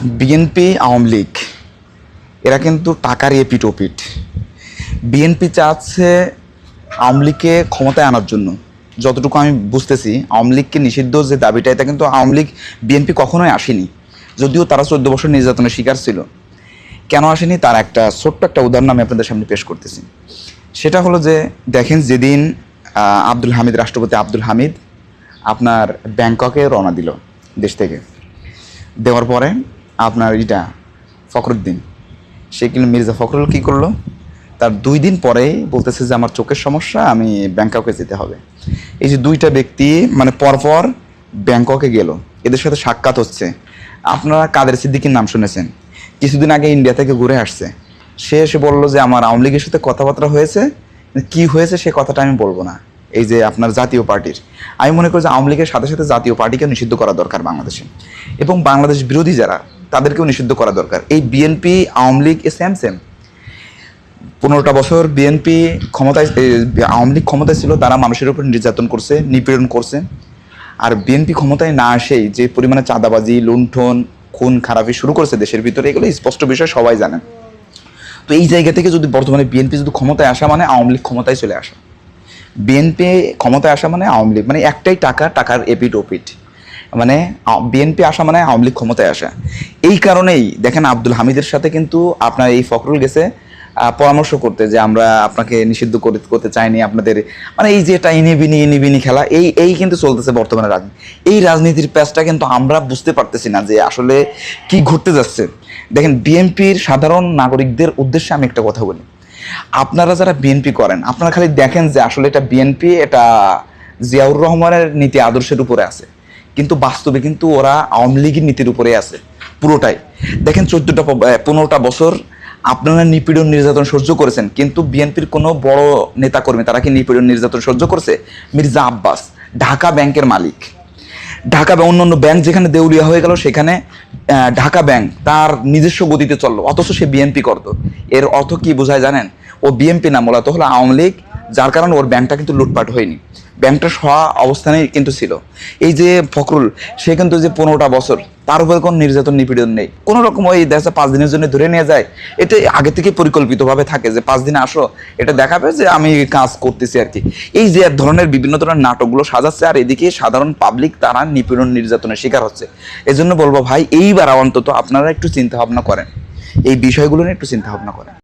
BNP Awami League, এরা কিন্তু টাকার এপিট ওপিট বিএনপি চাচ্ছে আওয়ামী লীগকে ক্ষমতায় আনার জন্য। যতটুকু আমি বুঝতেছি, আওয়ামী লীগকে নিষিদ্ধ যে দাবিটা, এটা কিন্তু আওয়ামী লীগ বিএনপি কখনোই আসেনি। যদিও তারা চোদ্দ বছর নির্যাতনের শিকার ছিল। কেন আসেনি? তার একটা ছোট্ট একটা উদাহরণ আমি আপনাদের সামনে পেশ করতেছি। সেটা হলো যে, দেখেন যেদিন আব্দুল হামিদ, রাষ্ট্রপতি আব্দুল হামিদ আপনার ব্যাংককে রওনা দিল দেশ থেকে। দেওয়ার পরে আপনার এটা ফখরুদ্দিন। সে কিন্তু মির্জা ফখরুল কী করল? তার দুই দিন পরেই বলতেছে যে, আমার চোখের সমস্যা, আমি ব্যাংককে যেতে হবে। এই যে দুইটা ব্যক্তি মানে পরপর ব্যাংককে গেল। এদের সাথে সাক্ষাৎ হচ্ছে। আপনারা কাদের সিদ্দিকির নাম শুনেছেন? কিছুদিন আগে ইন্ডিয়া থেকে ঘুরে আসছে। সে এসে বলল যে, আমার আওয়ামী লীগের সাথে কথাবার্তা হয়েছে। কি হয়েছে সে কথাটা আমি বলব না। এই যে আপনার জাতীয় পার্টির। আমি মনে করি যে, আওয়ামী লীগের সাথে সাথে জাতীয় পার্টিকে নিষিদ্ধ করা দরকার বাংলাদেশে। এবং বাংলাদেশ বিরোধী যারা তাদেরকেও নিষিদ্ধ করা দরকার। এই BNP Awami League same same পনেরোটা বছর বিএনপি ক্ষমতায় আওয়ামী লীগ ক্ষমতায় ছিল, তারা মানুষের উপর নির্যাতন করছে, নিপীড়ন করছে। আর বিএনপি ক্ষমতায় না আসেই যে পরিমাণে চাঁদাবাজি, লুণ্ঠন, খুন, খারাপি শুরু করেছে দেশের ভিতরে, এগুলো স্পষ্ট বিষয়, সবাই জানেন তো এই জায়গা থেকে যদি বর্তমানে বিএনপি যদি ক্ষমতায় আসা মানে আওয়ামী লীগ ক্ষমতায় চলে আসা। বিএনপি ক্ষমতায় আসা মানে আওয়ামী লীগ মানে একটাই টাকা, টাকার এপিট ওপিট মানে বিএনপি আসা মানে আওয়ামী লীগ ক্ষমতায় আসা। এই কারণেই দেখেন আব্দুল হামিদের সাথে কিন্তু আপনার এই ফখরুল গেছে পরামর্শ করতে যে আমরা আপনাকে নিষিদ্ধ করে, করতে চাইনি আপনাদের মানে এই যে এটা ইনিবিনি ইনিবিনি খেলা, এই এই কিন্তু চলতেছে বর্তমানে রাজনীতি এই রাজনীতির প্যাচটা কিন্তু আমরা বুঝতে পারতেছি না যে আসলে কি ঘটতে যাচ্ছে। দেখেন বিএনপির সাধারণ নাগরিকদের উদ্দেশ্যে আমি একটা কথা বলি। আপনারা যারা বিএনপি করেন, আপনারা খালি দেখেন যে আসলে এটা বিএনপি এটা জিয়াউর রহমানের নীতি আদর্শের উপরে আছে। কিন্তু বাস্তবে কিন্তু ওরা আওয়ামী লীগের নীতির উপরে আছে, পুরোটাই। দেখেন চোদ্দটা পনেরোটা বছর আপনারা নিপীড়ন নির্যাতন সহ্য করেছেন, কিন্তু বিএনপির কোনো বড় নেতাকর্মী তারা কি নিপীড়ন নির্যাতন সহ্য করছে? মির্জা আব্বাস, ঢাকা ব্যাংকের মালিক। ঢাকা বা অন্য অন্য ব্যাংক যেখানে দেউলিয়া হয়ে গেল, সেখানে ঢাকা ব্যাংক তার নিজস্ব গতিতে চলল, অথচ সে বিএনপি করতো। এর অর্থ কি বোঝায় জানেন? ও বিএনপি না, মূলত হলো আওয়ামী লীগ যার কারণে ওর ব্যাংকটা কিন্তু লুটপাট হয়নি। ব্যাংকটা সহা অবস্থানে কিন্তু ছিল। এই যে ফখরুল, সে কিন্তু যে পনেরোটা বছর, তার উপরে কোনো নির্যাতন, নিপীড়ন নেই। কোনো রকম ওই দেখা পাঁচ দিনের জন্য ধরে নিয়ে যায়, এটা আগে থেকে পরিকল্পিতভাবে থাকে যে পাঁচ দিনে আসো, এটা দেখাবে যে আমি কাজ করতেছি আর কি। এই যে ধরনের বিভিন্ন ধরনের নাটকগুলো সাজাচ্ছে, আর এদিকে সাধারণ পাবলিক তারা নিপীড়ন, নির্যাতনের শিকার হচ্ছে। এজন্য বলব ভাই, এইবার অন্তত আপনারা একটু চিন্তা ভাবনা করেন। এই বিষয়গুলো নিয়ে একটু চিন্তা ভাবনা করেন।